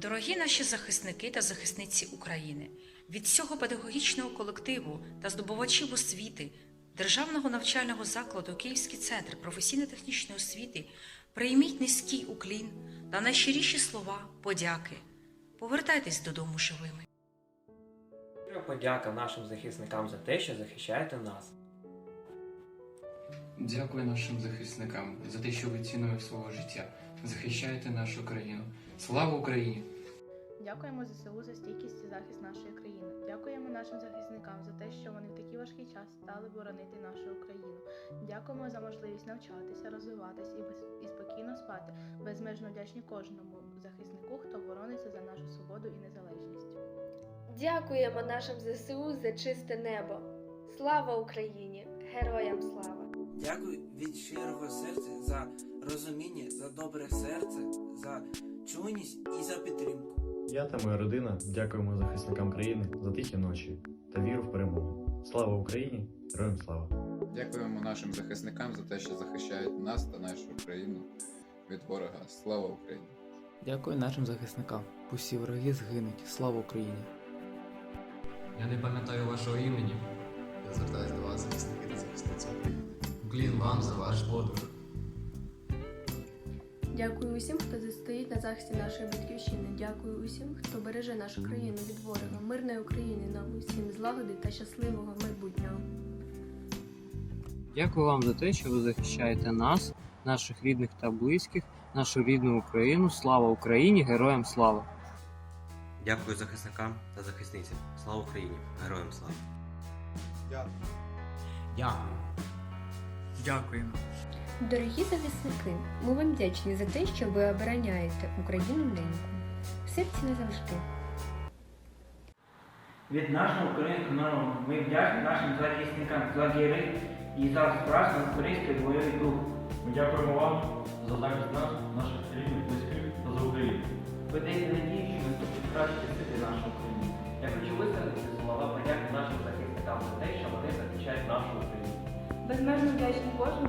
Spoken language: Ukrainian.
Дорогі наші захисники та захисниці України, від всього педагогічного колективу та здобувачів освіти Державного навчального закладу Київський центр професійно-технічної освіти прийміть низький уклін та найщиріші слова подяки. Повертайтесь додому живими. Подяка нашим захисникам за те, що захищаєте нас. Дякую нашим захисникам за те, що ви ціною свого життя захищаєте нашу країну. Слава Україні! Дякуємо ЗСУ за стійкість і захист нашої країни. Дякуємо нашим захисникам за те, що вони в такий важкий час стали боронити нашу Україну. Дякуємо за можливість навчатися, розвиватись і, без, і спокійно спати. Безмежно вдячні кожному захиснику, хто борониться за нашу свободу і незалежність. Дякуємо нашим ЗСУ за чисте небо. Слава Україні! Героям слава! Дякую від щирого серця за розуміння, за добре серце, за чуйність і за підтримку. Я та моя родина дякуємо захисникам країни за тихі ночі та віру в перемогу. Слава Україні! Героям слава! Дякуємо нашим захисникам за те, що захищають нас та нашу країну від ворога. Слава Україні! Дякую нашим захисникам. Усі вороги згинуть. Слава Україні! Я не пам'ятаю вашого імені. Я звертаюся до вас, захисники та захисниці. Уклін вам за ваш подвиг. Дякую усім, хто стоїть на захисті нашої батьківщини. Дякую усім, хто береже нашу країну від ворога. Мирної України нам усім злагоди та щасливого майбутнього. Дякую вам за те, що ви захищаєте нас, наших рідних та близьких, нашу рідну Україну. Слава Україні! Героям слава! Дякую захисникам та захисницям. Слава Україні! Героям слава! Дякую. Дякуємо. Дорогі захисники, ми вам вдячні за те, що ви обороняєте Україну неньку. В серці назавжди. Від нашого українського народу ми вдячні нашим захисникам за віри і за справжній український бойовий дух. Ми дякуємо вам за захист нас, наших рідних, близьких та за Україну. Ви даєте надію, що наступить кращі часи нашої України. Я хочу висловити слова подяки нашим захисникам за те, що вони захищають нашу Україну. Безмежно вдячні кожному,